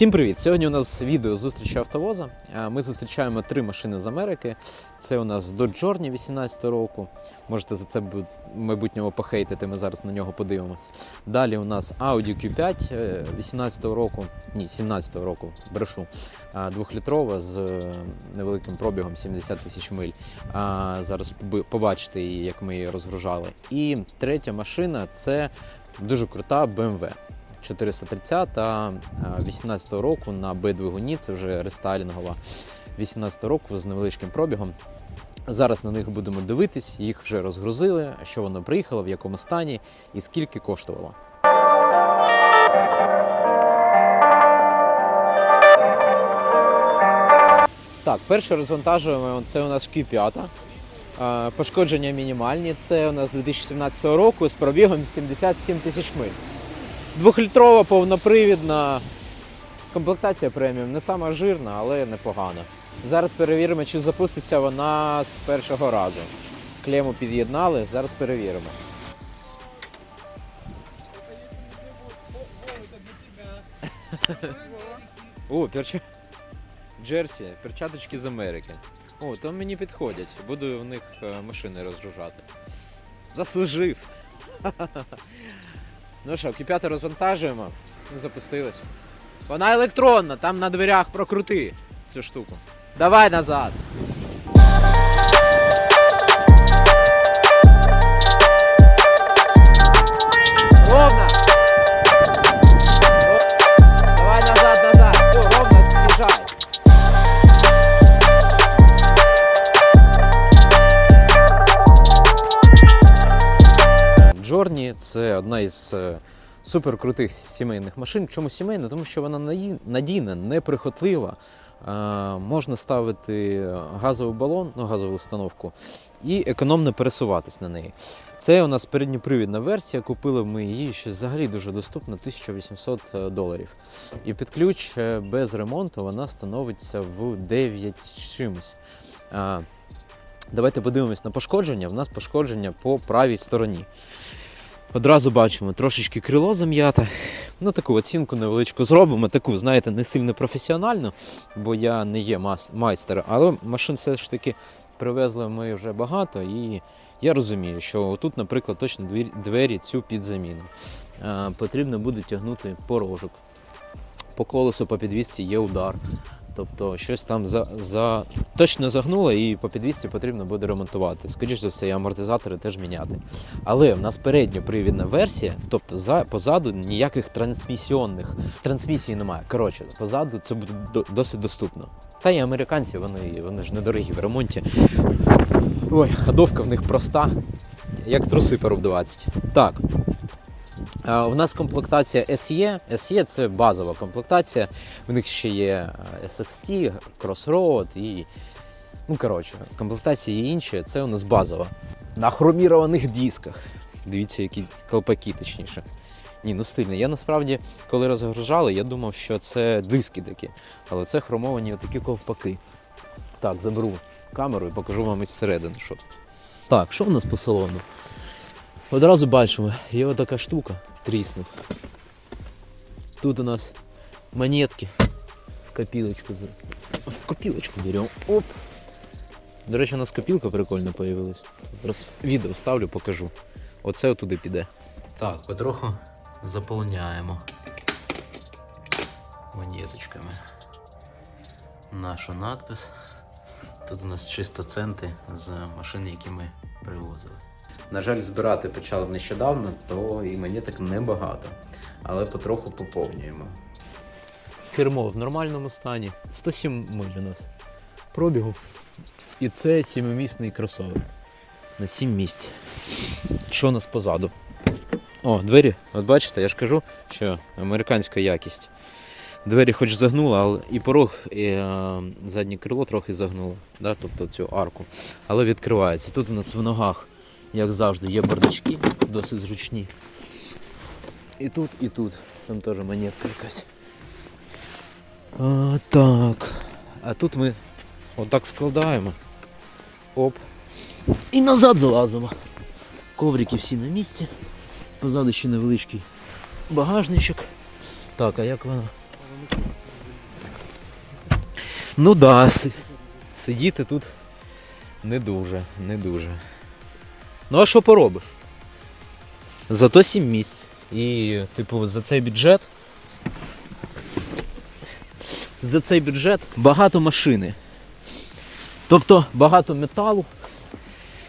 Всім привіт! Сьогодні у нас відео зустрічі автовоза. Е, Ми зустрічаємо три машини з Америки. Це у нас Dodge Journey 18 року. Можете за це в майбутньому похейтити, ми зараз на нього подивимось. Далі у нас Audi Q5 е, 18 року, ні, 17 року, брешу. е, Двохлітрова з е, невеликим пробігом 70 тисяч миль. Зараз побачите її, як ми її розгружали. І третя машина це дуже крута BMW. 430 18 року на Б-двигуні, це вже рестайлінгова 18 року з невеличким пробігом. Зараз на них будемо дивитись, їх вже розгрузили, що воно приїхало, в якому стані і скільки коштувало. Так, перше розвантажуємо, це у нас Q5. Е, Пошкодження мінімальні. Це у нас 2017 року з пробігом 77 тисяч миль. Двохлітрова повнопривідна комплектація преміум. Не сама жирна, але непогана. Зараз перевіримо, чи запуститься вона з першого разу. Клему під'єднали, зараз перевіримо. О, перча... Джерсі, перчаточки з Америки. О, то мені підходять. Буду в них е, машини розгружати. Заслужив. Ну що, Q5 розвантажуємо. Ну, запустилась. Вона електронна, там на дверях прокрути цю штуку. Давай назад. Ровно. Це одна із е, суперкрутих сімейних машин. Чому сімейна? Тому що вона надійна, неприхотлива. Е, Можна ставити газовий балон, ну, газову установку, і економно пересуватись на неї. Це у нас передньопривідна версія. Купили ми її ще взагалі дуже доступно 1800 доларів. І під ключ е, без ремонту вона становиться в 9 чимось. Давайте подивимось на пошкодження. У нас пошкодження по правій стороні. Одразу бачимо трошечки крило зам'яте. Ну, таку оцінку невеличку зробимо. Таку, знаєте, не сильно професіональну, бо я не є майстером. Але машин все ж таки привезли ми вже багато, і я розумію, що тут, наприклад, точно двері, цю під заміну. Потрібно буде тягнути порожок. По колесу, по підвісці є удар. Тобто щось там за, за... точно загнуло і по підвісці потрібно буде ремонтувати. Скоріше за все, і амортизатори теж міняти. Але в нас передньопривідна версія, тобто за, позаду ніяких трансмісіонних трансмісій немає. Коротше, позаду це буде досить доступно. Та й американці, вони, вони ж недорогі в ремонті. Ой, ходовка в них проста, як труси по руб 20. Так. А, У нас комплектація SE. SE це базова комплектація. В них ще є е, SXT, Crossroad і. Ну, коротше, комплектації є інші. Це у нас базова. На хромірованих дисках. Дивіться, які колпаки, точніше. Ні, ну стильно. Я насправді, коли розгружали, я думав, що це диски такі. Але це хромовані отакі ковпаки. Так, заберу камеру і покажу вам із середини, що тут. Так, що у нас по салону? Одразу бачимо, є отака штука тріснув. Тут у нас монетки в копілочку. В копілочку беремо. Оп. До речі, у нас копілка прикольно появилась. Зараз відео вставлю, покажу. Оце отуди піде. Так, потроху заповняємо монеточками нашу надпис. Тут у нас чисто центи з машин, які ми привозили. На жаль, збирати почали нещодавно, то і монеток небагато, але потроху поповнюємо. Кермо в нормальному стані. 107 миль у нас пробігу. І це сімимісний кросовер. На 7 місць. Що у нас позаду? О, двері, от бачите, я ж кажу, що американська якість. Двері хоч загнула, але і порог, і е, заднє крило трохи загнуло, да, тобто цю арку. Але відкривається. Тут у нас в ногах, як завжди, є бардачки, досить зручні. І тут, і тут. Там теж монетка якась. А, так. А тут ми отак складаємо. Оп. І назад залазимо. Коврики всі на місці. Позаду ще невеличкий багажничок. Так, а як вона? Ну да, сидіти тут не дуже, не дуже. Ну а що поробиш? Зато 7 місць. І, типу, за цей бюджет. За цей бюджет багато машини. Тобто багато металу,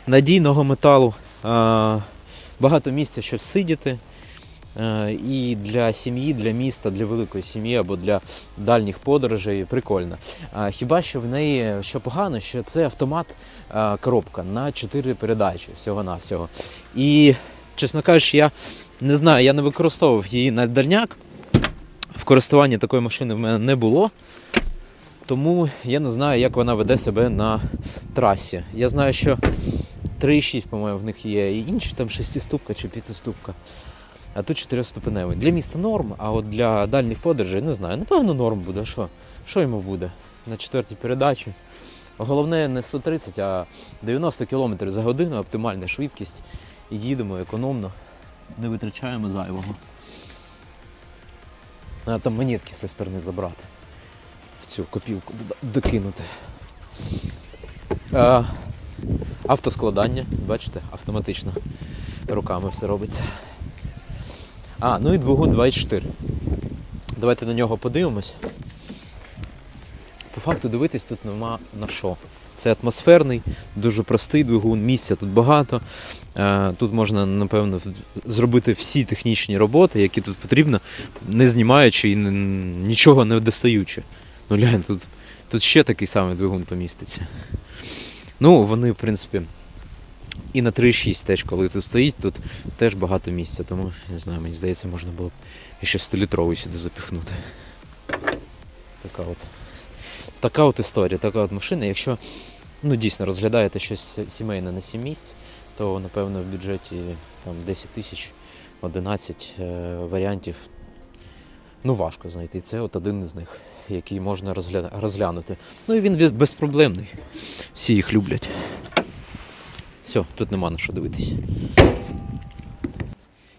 надійного металу, багато місця, щоб сидіти. Е, І для сім'ї, для міста, для великої сім'ї або для дальніх подорожей прикольно. Хіба що в неї що погано, що це автомат коробка на 4 передачі всього-навсього. І, чесно кажучи, я не знаю, я не використовував її на дальняк. В користуванні такої машини в мене не було. Тому я не знаю, як вона веде себе на трасі. Я знаю, що 3,6, по-моєму, в них є і інші, там 6-ступка чи 5-ступка. А тут 4-ступеневий. Для міста норм, а от для дальніх подорожей не знаю. Напевно, норм буде. Що? Що йому буде? На четвертій передачі. Головне не 130, а 90 км за годину, оптимальна швидкість. Їдемо економно, не витрачаємо зайвого. А там монетки з тої сторони забрати. В цю копілку докинути. А, автоскладання, бачите, автоматично руками все робиться. А, ну і двигун 2.4. Давайте на нього подивимось. По факту дивитись тут нема на що. Це атмосферний, дуже простий двигун, місця тут багато. Е, Тут можна, напевно, зробити всі технічні роботи, які тут потрібно, не знімаючи і нічого не достаючи. Ну глянь, тут, тут ще такий самий двигун поміститься. Ну, вони, в принципі, і на 3.6 теж, коли тут стоїть, тут теж багато місця, тому не знаю, мені здається, можна було б ще 100-літровий сюди запіхнути. Така от. Така от історія, така от машина. Якщо ну, дійсно розглядаєте щось сімейне на 7 місць, то напевно в бюджеті там, 10 тисяч 11 е, варіантів. Ну, важко знайти. Це от один із них, який можна розгля... розглянути. Ну і він безпроблемний. Всі їх люблять. Все, тут нема на що дивитись.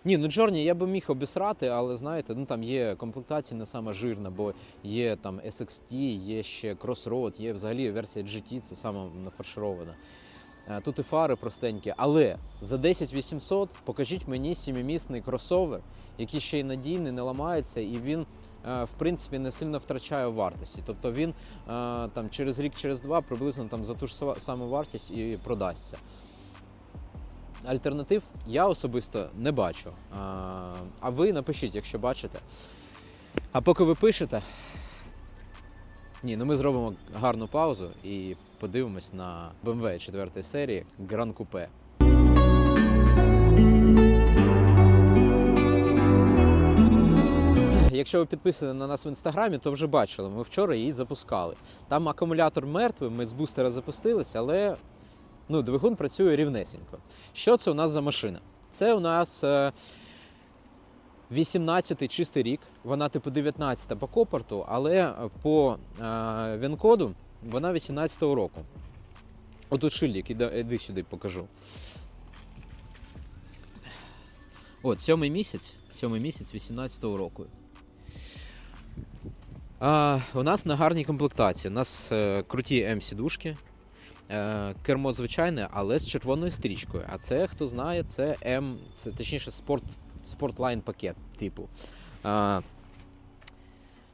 Ні, ну Джорні я би міг обісрати, але знаєте, ну там є комплектація не сама жирна, бо є там SXT, є ще Crossroad, є взагалі версія GT, це сама нафарширована. Е, Тут і фари простенькі, але за 10 800 покажіть мені сімимісний кросовер, який ще й надійний, не ламається, і він е, в принципі не сильно втрачає вартості. Тобто він е, там через рік, через два приблизно там за ту ж саму вартість і продасться. Альтернатив я особисто не бачу. А, ви напишіть, якщо бачите. А поки ви пишете. Ні, ну ми зробимо гарну паузу і подивимось на BMW 4 серії Grand Coupe. Якщо ви підписані на нас в інстаграмі, то вже бачили, ми вчора її запускали. Там акумулятор мертвий, ми з бустера запустилися, але ну, двигун працює рівнесенько. Що це у нас за машина? Це у нас е, 18-й чистий рік, вона типу 19 по копорту, але по е, він-коду вона 18-го року. Отут шильдик, іди, іди сюди покажу. От, сьомий місяць, сьомий місяць 18-го року. А, у нас на гарній комплектації. У нас е, круті М-сідушки, Е, кермо звичайне, але з червоною стрічкою. А це, хто знає, це М, це точніше спорт, спортлайн пакет типу. А,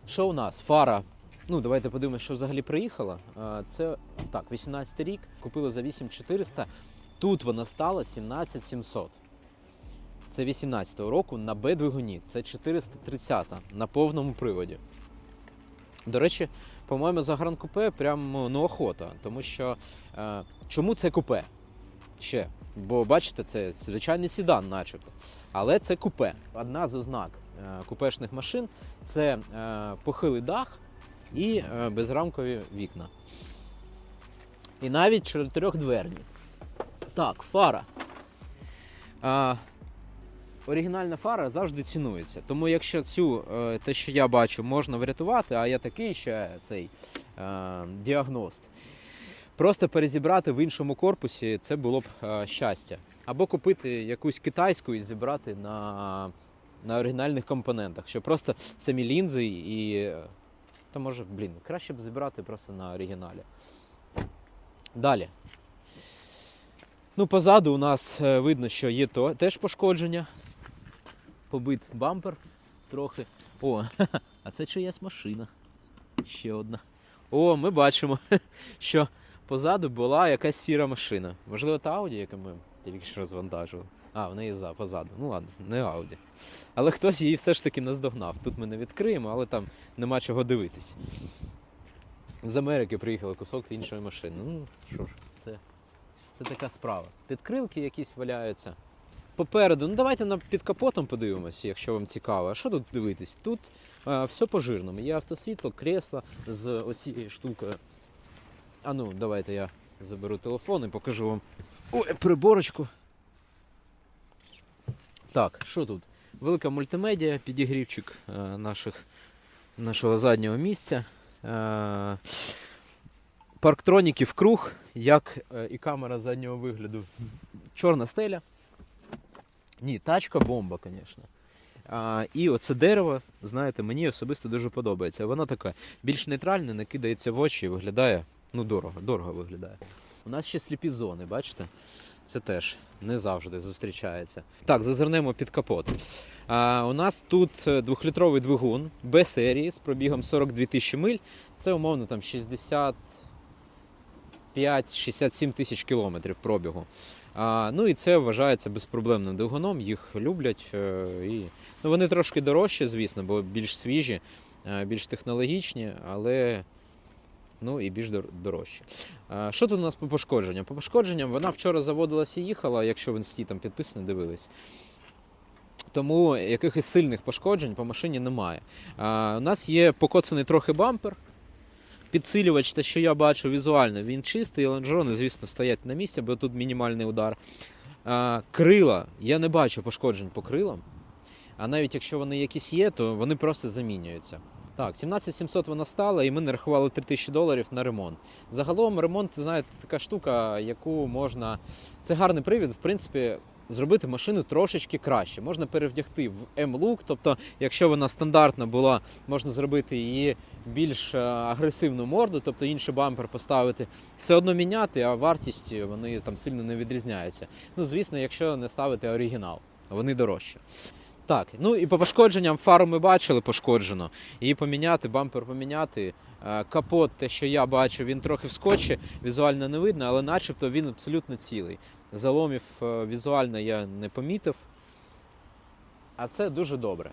що у нас? Фара. Ну, давайте подивимося, що взагалі приїхала. А, це так, 18 рік, купили за 8400. Тут вона стала 17700. Це 18-го року на Б-двигуні. Це 430 на повному приводі. До речі, по-моєму, за гран купе прям ну, охота. Тому що е, чому це купе? Ще. Бо бачите, це звичайний седан, начебто. Але це купе. Одна з ознак е, купешних машин це е, похилий дах і е, безрамкові вікна. І навіть чотирьохдверні. Так, фара. А, оригінальна фара завжди цінується. Тому якщо цю, е, те, що я бачу, можна врятувати, а я такий ще цей е, діагност, просто перезібрати в іншому корпусі це було б е, щастя. Або купити якусь китайську і зібрати на, на оригінальних компонентах, що просто самі лінзи і. е, то може, блін, краще б збирати просто на оригіналі. Далі. Ну, позаду у нас е, видно, що є то, теж пошкодження. Побит бампер трохи. О, а це чиясь машина. Ще одна. О, ми бачимо, що позаду була якась сіра машина. Можливо, та Ауді, яку ми тільки що розвантажували. А, в неї за, позаду. Ну ладно, не Ауді. Але хтось її все ж таки наздогнав. Тут ми не відкриємо, але там нема чого дивитись. З Америки приїхали кусок іншої машини. Ну, що ж, це, це така справа. Підкрилки якісь валяються. Попереду, ну давайте на під капотом подивимось, якщо вам цікаво. А що тут дивитись? Тут а, все по жирному. Є автосвітло, крісло з оцією штукою. А ну, давайте я заберу телефон і покажу вам Ой, приборочку. Так, що тут? Велика мультимедіа, підігрівчик е, наших, нашого заднього місця. Е, парктроніки в круг, як е, і камера заднього вигляду. Чорна стеля. Ні, тачка бомба, звісно. І оце дерево, знаєте, мені особисто дуже подобається. Воно таке більш нейтральне, не кидається в очі і виглядає, ну, дорого, дорого виглядає. У нас ще сліпі зони, бачите? Це теж не завжди зустрічається. Так, зазирнемо під капот. А, у нас тут е, двохлітровий двигун Б серії з пробігом 42 тисячі миль. Це умовно там 65-67 тисяч кілометрів пробігу. Ну і це вважається безпроблемним двигуном, їх люблять. е, і, ну, вони трошки дорожчі, звісно, бо більш свіжі, е, більш технологічні, але ну і більш дорожчі. Що тут у нас по пошкодженням? По пошкодженням вона вчора заводилася і їхала, якщо в інсті там підписано, дивились. Тому якихось сильних пошкоджень по машині немає. У нас є покоцаний трохи бампер. Підсилювач, те, що я бачу візуально, він чистий, лонжерони, звісно, стоять на місці, бо тут мінімальний удар. Крила, я не бачу пошкоджень по крилам. А навіть якщо вони якісь є, то вони просто замінюються. Так, 17700 вона стала, і ми нарахували 3000 доларів на ремонт. Загалом ремонт, знаєте, така штука, яку можна. Це гарний привід, в принципі, зробити машину трошечки краще. Можна перевдягти в M-Look, тобто, якщо вона стандартна була, можна зробити її більш е, агресивну морду, тобто інший бампер поставити, все одно міняти, а вартість вони там сильно не відрізняються. Ну, звісно, якщо не ставити оригінал, вони дорожчі. Так, ну і по пошкодженням фару ми бачили пошкоджено. Її поміняти, бампер поміняти. Е, Капот, те, що я бачу, він трохи вскоче, візуально не видно, але начебто він абсолютно цілий. Заломів е, візуально я не помітив. А це дуже добре.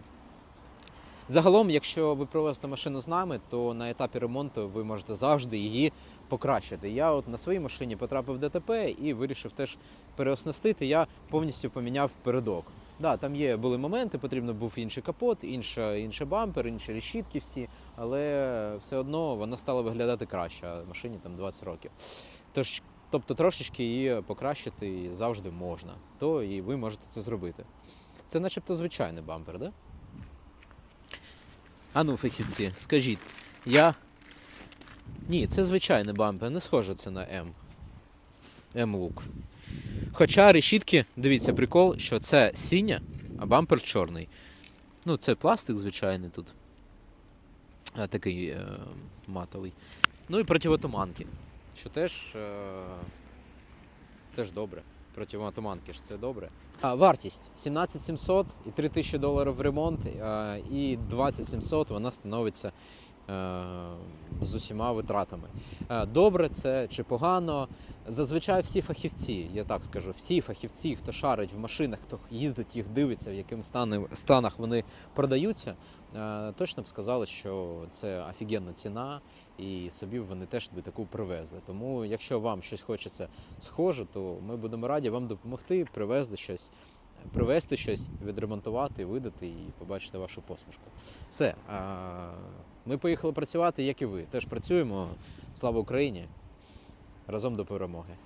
Загалом, якщо ви привозите машину з нами, то на етапі ремонту ви можете завжди її покращити. Я от на своїй машині потрапив в ДТП і вирішив теж переоснастити. Я повністю поміняв передок. Да, там є були моменти, потрібно був інший капот, інша, інший бампер, інші решітки всі, але все одно вона стала виглядати краще, а машині там 20 років. Тож, тобто трошечки її покращити завжди можна, то і ви можете це зробити. Це начебто звичайний бампер, да? А ну, фахівці, скажіть, я. Ні, це звичайний бампер, не схоже це на М. М-лук. Хоча решітки, дивіться, прикол, що це синя, а бампер чорний. Ну, це пластик звичайний тут. А, такий е, матовий. Ну і противотуманки. Що теж, е, теж добре. Противотуманки ж це добре. А, вартість 17700 і 3000 доларів в ремонт, е, і 20700 вона становиться е, з усіма витратами. Е, Добре це чи погано. Зазвичай всі фахівці, я так скажу, всі фахівці, хто шарить в машинах, хто їздить їх, дивиться, в яким станах вони продаються, е, точно б сказали, що це офігенна ціна, і собі вони теж би таку привезли. Тому, якщо вам щось хочеться схоже, то ми будемо раді вам допомогти, привезти щось. Привезти щось, відремонтувати, видати і побачити вашу посмішку. Все. Ми поїхали працювати, як і ви. Теж працюємо. Слава Україні! Разом до перемоги.